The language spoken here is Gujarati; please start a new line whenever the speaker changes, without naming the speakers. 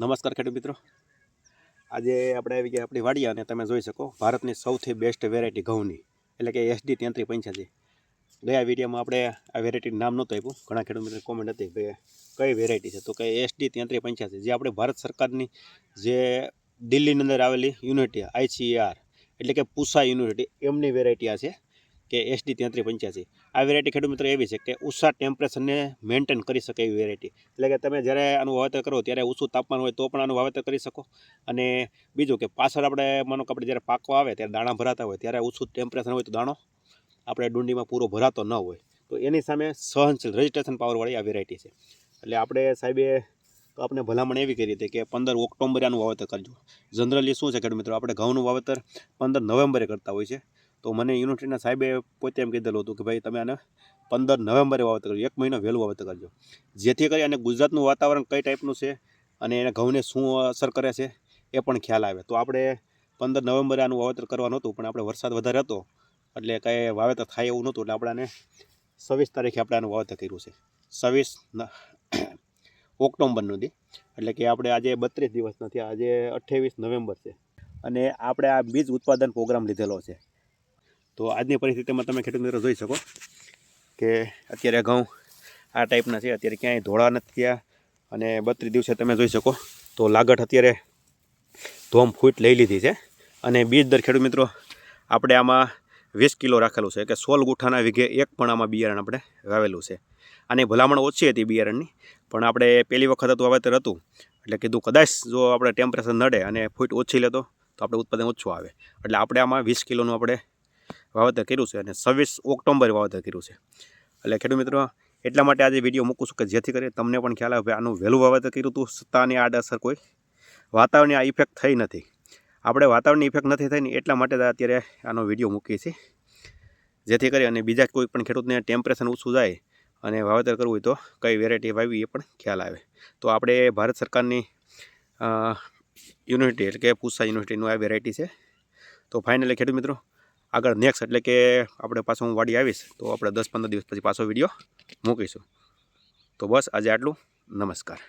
નમસ્કાર ખેડૂત મિત્રો. આજે આપણે આવી ગયા આપણી વાડિયા અને તમે જોઈ શકો, ભારતની સૌથી બેસ્ટ વેરાયટી ઘઉંની, એટલે કે એસડી તેત્રી પંચ્યાસી. ગયા વિડીયોમાં આપણે આ વેરાયટીનું નામ નહોતું આપ્યું. ઘણા ખેડૂત મિત્રો કોમેન્ટ હતી કે કઈ વેરાયટી છે? તો કે એસડી તેત્રી પંચ્યાસી. જે આપણે ભારત સરકારની જે દિલ્હીની અંદર આવેલી યુનિટી આઈસીઆર એટલે કે પૂસા યુનિવર્સિટી, એમની વેરાયટી આ છે. કે એસડી તેત્રી પંચ્યાસી. આ વેરાયટી ખેડૂત મિત્રો એવી છે કે ઉષા ટેમ્પરેચરને મેન્ટેન કરી શકે એવી વેરાયટી એટલે કે તમે જ્યારે આનું વાવેતર કરો ત્યારે ઊંચું તાપમાન હોય તો પણ આનું વાવેતર કરી શકો. અને બીજું કે પાછળ આપણે માનો કે આપણે જ્યારે પાકવા આવે ત્યારે દાણા ભરાતા હોય, ત્યારે ઊંચું ટેમ્પરેચર હોય તો દાણો આપણે ડુંડીમાં પૂરો ભરાતો ન હોય. તો એની સામે સહનશીલ રજિસ્ટ્રેશન પાવરવાળી આ વેરાયટી છે. એટલે આપણે સાહેબે તો આપણે ભલામણ એવી કરી હતી કે પંદર ઓક્ટોબરે આનું વાવેતર કરજો. જનરલી શું છે ખેડૂત મિત્રો? આપણે ઘઉંનું વાવેતર પંદર નવેમ્બરે કરતા હોય છે. તો મને યુનિવર્સિટીના સાહેબે પોતે એમ કીધેલું હતું કે ભાઈ તમે આને પંદર નવેમ્બરે વાવેતર કરજો, એક મહિનો વહેલું વાવેતર કરજો. જેથી કરી અને ગુજરાતનું વાતાવરણ કઈ ટાઈપનું છે અને એને ઘઉંને શું અસર કરે છે એ પણ ખ્યાલ આવે. તો આપણે પંદર નવેમ્બરે આનું વાવેતર કરવાનું હતું, પણ આપણે વરસાદ વધારે હતો, એટલે કાંઈ વાવેતર થાય એવું નહોતું, એટલે આપણે છવ્વીસ તારીખે આપણે આનું વાવેતર કર્યું છે. છવ્વીસ ઓક્ટોબરનું દી, એટલે કે આપણે આજે બત્રીસ દિવસ નથી આજે અઠ્ઠાવીસ નવેમ્બર છે. અને આપણે આ બીજ ઉત્પાદન પ્રોગ્રામ લીધેલો છે. તો આજની પરિસ્થિતિમાં તમે ખેડૂત મિત્રો જોઈ શકો કે અત્યારે ઘઉં આ ટાઈપના છે. અત્યારે ક્યાંય ધોળા નથી થયા અને બત્રીસ દિવસે તમે જોઈ શકો તો લાગટ અત્યારે ધોમ ફૂટ લઈ લીધી છે. અને બીજ દર ખેડૂત મિત્રો આપણે આમાં વીસ કિલો રાખેલું છે કે સોળ ગુઠાના વીઘે એક પણ આમાં બિયારણ આપણે વાવેલું છે. આની ભલામણ ઓછી હતી બિયારણની, પણ આપણે પહેલી વખત હતું, વાવેતર હતું. એટલે કીધું કદાચ જો આપણે ટેમ્પરેચર નડે અને ફૂટ ઓછી લેતો તો આપણે ઉત્પાદન ઓછું આવે. એટલે આપણે આમાં વીસ કિલોનું આપણે વાવેતર કર્યું છે અને છવ્વીસ ઓક્ટોબરે વાવેતર કર્યું છે. એટલે ખેડૂત મિત્રો, એટલા માટે આજે વીડિયો મૂકું છું કે જેથી કરી તમને પણ ખ્યાલ આવે આનું વહેલું વાવેતર કર્યું હતું, સત્તાની આડઅસર કોઈ વાતાવરણની આ ઇફેક્ટ થઈ નથી. આપણે વાતાવરણની ઇફેક્ટ નથી થઈ ને એટલા માટે અત્યારે આનો વીડિયો મૂકીએ છીએ. જેથી કરી અને બીજા કોઈ પણ ખેડૂતને ટેમ્પરેચર ઓછું જાય અને વાવેતર કરવું હોય તો કઈ વેરાયટી વાવી એ પણ ખ્યાલ આવે. તો આપણે ભારત સરકારની યુનિવર્સિટી એટલે કે પૂસા યુનિવર્સિટીનું આ વેરાયટી છે. તો ફાઇનલી ખેડૂત મિત્રો આગળ નેક્સ્ટ એટલે કે આપણે પાછો હું વાડી આવીશ, તો આપણે દસ પંદર દિવસ પછી પાછો વીડિયો મૂકીશું. તો બસ આજે આટલું. નમસ્કાર.